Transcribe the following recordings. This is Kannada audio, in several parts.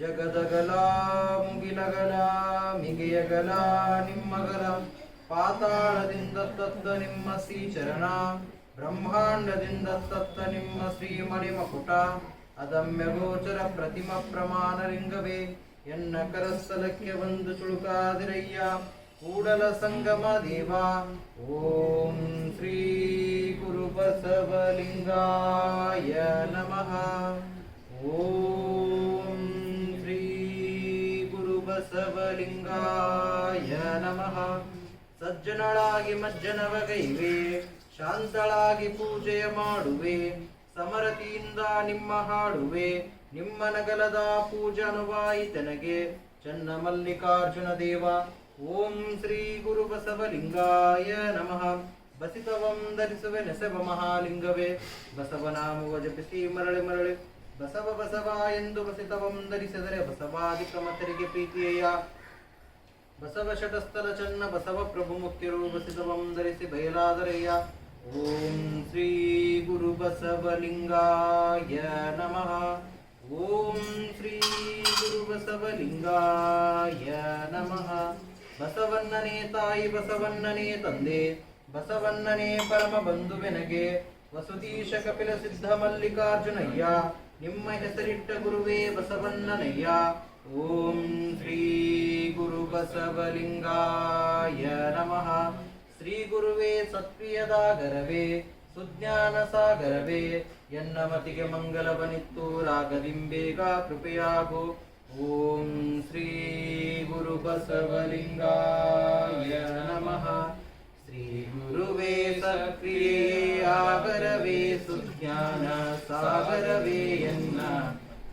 ಜಗದಗಲ ಮುಗಿಲಗಲ ಮಿಗೆಯಗಲ ನಿಮ್ಮಗಲ ಪಾತಾಳದಿಂದ ತತ್ತ ನಿಮ್ಮ ಶ್ರೀ ಚರಣ ಬ್ರಹ್ಮಾಂಡದಿಂದ ತತ್ತ ನಿಮ್ಮ ಶ್ರೀ ಮಣಿಮಕುಟ ಅದಮ್ಯ ಗೋಚರ ಪ್ರತಿಮ ಪ್ರಮಾಣ ಲಿಂಗವೇ ಎನ್ನ ಕರಸ್ಥಲಕ್ಕೆ ಒಂದು ಚುಳುಕಾದಿರಯ್ಯ ಕೂಡಲ ಸಂಗಮ ದೇವ. ಓಂ ಶ್ರೀ ಗುರುಬಸವಲಿಂಗಾಯ ನಮಃ. ಗುರುಬಸವಲಿಂಗಾಯ ನಮಃ. ಸಜ್ಜನಳಾಗಿ ಮಜ್ಜನವಗೈವೆ, ಶಾಂತಳಾಗಿ ಪೂಜೆಯ ಮಾಡುವೆ ಸಮರತಿಯಿಂದ ನಿಮ್ಮ ಹಾಡುವೆ, ನಿಮ್ಮ ನಗಲದ ಪೂಜಾನುವಾಯಿತನಗೆ ಚನ್ನ ಮಲ್ಲಿಕಾರ್ಜುನ ದೇವ. ಓಂ ಶ್ರೀ ಗುರು ಬಸವಲಿಂಗಾಯ ನಮಃ. ಬಸಿತವಂ ಧರಿಸುವೆ ನೆಸವ ಮಹಾಲಿಂಗವೇ. ಬಸವನಾಮವ ಜಪಿಸಿ ಮರಳೆ ಮರಳಿ. ಬಸವ ಬಸವ ಎಂದು ಬಸಿತವಂ ಧರಿಸಿದರೆ ಬಸವಾದಿ ಮತರಿಗೆ ಪ್ರೀತಿಯಯ್ಯ. ಬಸವ ಶತಸ್ಥಲ ಚನ್ನ ಬಸವ ಪ್ರಭು ಮುಕ್ತಿರು ಬಸಿದವಂ ಧರಿಸಿ ಬಯಲಾದರಯ್ಯ ಓಂ ಶ್ರೀ ಗುರು ಬಸವಲಿಂಗಾಯ ನಮಃ ಓಂ ಶ್ರೀ ಗುರು ಬಸವಲಿಂಗಾಯ ನಮಃ ಬಸವಣ್ಣನೇ ತಾಯಿ ಬಸವಣ್ಣನೇ ತಂದೆ ಬಸವಣ್ಣನೇ ಪರಮ ಬಂಧುವೆನಗೆ ವಸುದೀಶ ಕಪಿಲ ಸಿದ್ಧ ಮಲ್ಲಿಕಾರ್ಜುನಯ್ಯ ನಿಮ್ಮ ಹೆಸರಿಟ್ಟ ಗುರುವೇ ಬಸವಣ್ಣನಯ್ಯ ಓಂ बसवलिङ्गाय नमः। श्रीगुरुवे सत्प्रियदागरवे सुज्ञानसागरवे यन्नमतिके मङ्गलवनि रागदिम्बेगा कृपया गो ॐ श्रीगुरुबसवलिङ्गाय नमः। श्रीगुरुवे सिगरवे सुज्ञानसागरवे यन्न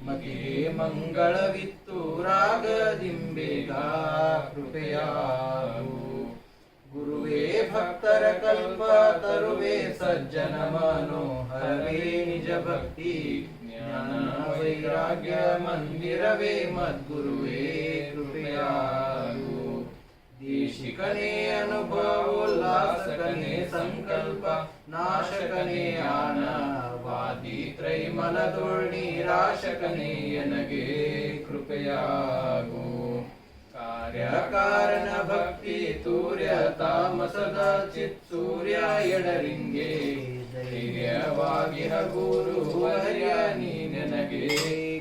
मधे मङ्गलवित्तु रागदिम्बेगा कृपया गुरुवे भक्तरकल्पतरुवे सज्जन निजभक्ति ज्ञानवैराग्यमन्दिरवे मद्गुरुवे कृपया देशिकने अनुभवोल्लासकने सङ्कल्प नाशकने आनन्द। ತ್ರೈಮಲದೊಳ್ಳಿ ರಾಶಕನೇ, ಎನಗೆ ಕೃಪೆಯಾಗು. ಕಾರ್ಯ ಕಾರಣ ಭಕ್ತಿ ತೂರ್ಯ ತಾಮಸದ ಚಿತ್ ಸೂರ್ಯ ಎಡರಿಂಗೆ. ಧೈರ್ಯವಾಗಿ ಗುರು ವರ್ಯ, ನೀ ನನಗೆ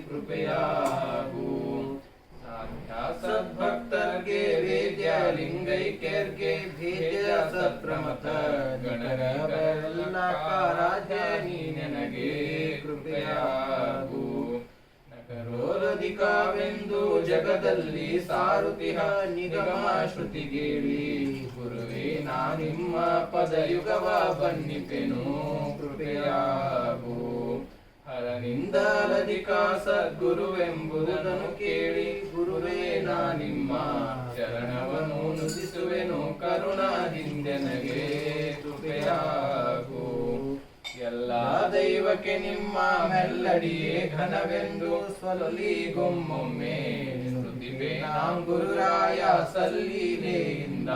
ಕೃಪೆಯಾಗು. ಸಾಧ್ಯ ಸದ್ಭಕ್ತರ್ಗೆ ವೇದ್ಯ, ಲಿಂಗೈಕ್ಯರ್ಗೆ ಭೇದ್ಯ ಸತ್ಪ್ರಮಥ ಗಣರಾಜ್ಯ ನೀ ನನಗೆ ಕೃಪೆಯಾಗು ನಗರೋರಧಿಕವೆಂದು ಜಗದಲ್ಲಿ ಸಾರುತಿಹ ನಿಗಮ ಶ್ರುತಿಗೇಳಿ ಗುರುವೇ, ನಾ ನಿಮ್ಮ ಪದಯುಗವ ಬನ್ನಿಪೆನು ಕೃಪೆಯಾಗು. ಹರನಿಂದಲಧಿಕ ಸದ್ಗುರುವೆಂಬುದನ್ನು ಕೇಳಿ. ಗುರುವೇ, ನಾ ನಿಮ್ಮ ಚರಣವನ್ನು ನುತಿಸುವೆನು ಕರುಣಾದಿಂದೆನಗೆ ಕೃಪೆಯಾಗು ಎಲ್ಲ ದೈವಕ್ಕೆ ನಿಮ್ಮ ಮೆಲ್ಲಡಿಯೇ ಘನವೆಂದು ಸ್ವಲಲಿ ಗೊಮ್ಮೊಮ್ಮೆ ನುಡಿಬೆ ನಾಂ ಗುರುರಾಯ ಸಲ್ಲೀಲೆಯಿಂದ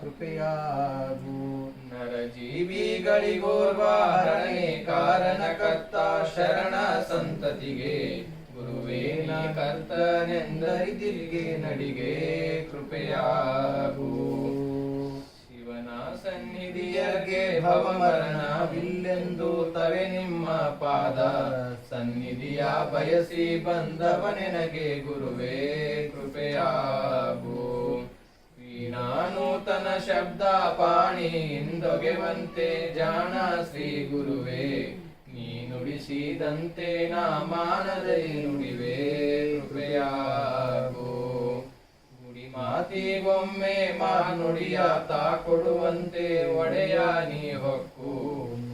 ಕೃಪೆಯಾಗು. ನರಜೀವಿಗಳಿಗೋರ್ವಾರಣೆ ಕಾರಣಕರ್ತ ಶರಣ ಸಂತತಿಗೆ ಗುರುವೇನ ಕರ್ತನೆಂದರಿದಿಲ್ಗೆ ನಡಿಗೆ ಕೃಪೆಯಾಗೂ. ಸನ್ನಿಧಿಯರ್ಗೆ ಭವಮರಣವಿಲ್ಲೆಂದು ತವೆ ನಿಮ್ಮ ಪಾದ. ಸನ್ನಿಧಿಯ ಬಯಸಿ ಬಂದವನೆನಗೆ ಗುರುವೇ ಕೃಪೆಯಾಗು. ವೀಣಾನೂತನ ಶಬ್ದ ಪಾಣಿಯಿಂದೊಗೆವಂತೆ ಜಾಣ ಶ್ರೀ ಗುರುವೇ. ನೀ ನುಡಿಸಿದಂತೆ ನಾ ಮಾನದೇ ನುಡಿವೆ ಕೃಪೆಯಾಗು. ಮಾತಿಗೊಮ್ಮೆ ಮಾನುಡಿಯ ತಾ ಕೊಡುವಂತೆ ಒಡೆಯ ನೀ ಹೊಕ್ಕು.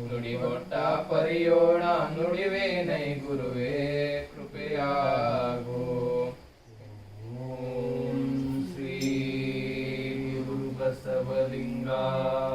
ನುಡಿ ಹೊಟ್ಟ ಪರಿಯೋಣ ನುಡಿವೆ ನೈ ಗುರುವೇ ಕೃಪೆಯಾಗೋ. ಓಂ ಶ್ರೀ ಗುರು ಬಸವಲಿಂಗಾಯ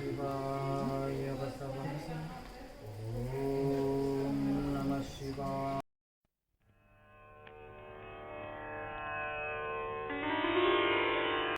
ನಮಃ